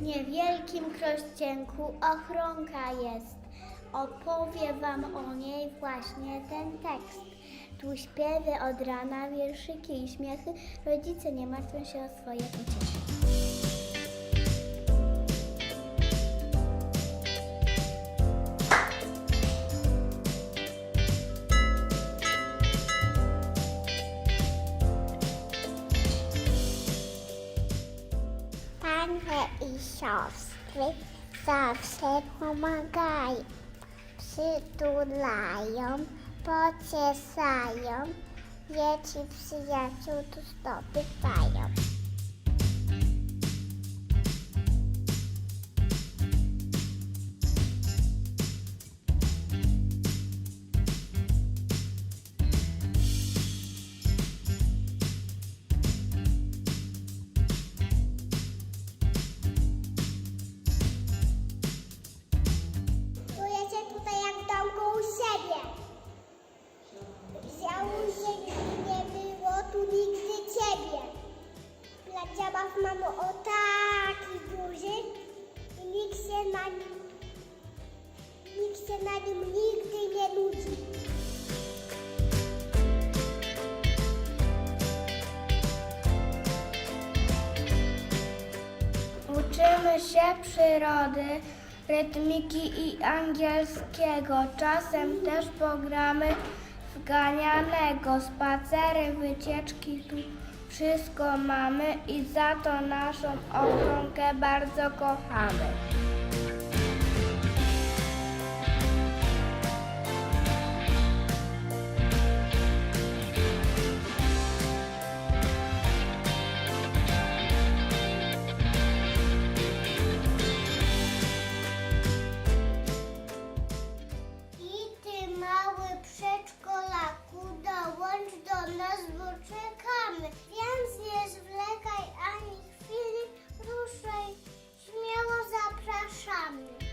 niewielkim krościenku ochronka jest. Opowie wam o niej właśnie ten tekst. Tu śpiewy od rana, wierszyki i śmiechy. Rodzice nie martwią się o swoje pociechy. Siostry zawsze pomagają, przytulają, pocieszają, dzieci przyjaciół tu zdobywają. Się na nim nigdy nie nudzi. Uczymy się przyrody, rytmiki i angielskiego. Czasem też programy wganianego. Spacery, wycieczki, tu wszystko mamy i za to naszą ochronkę bardzo kochamy. um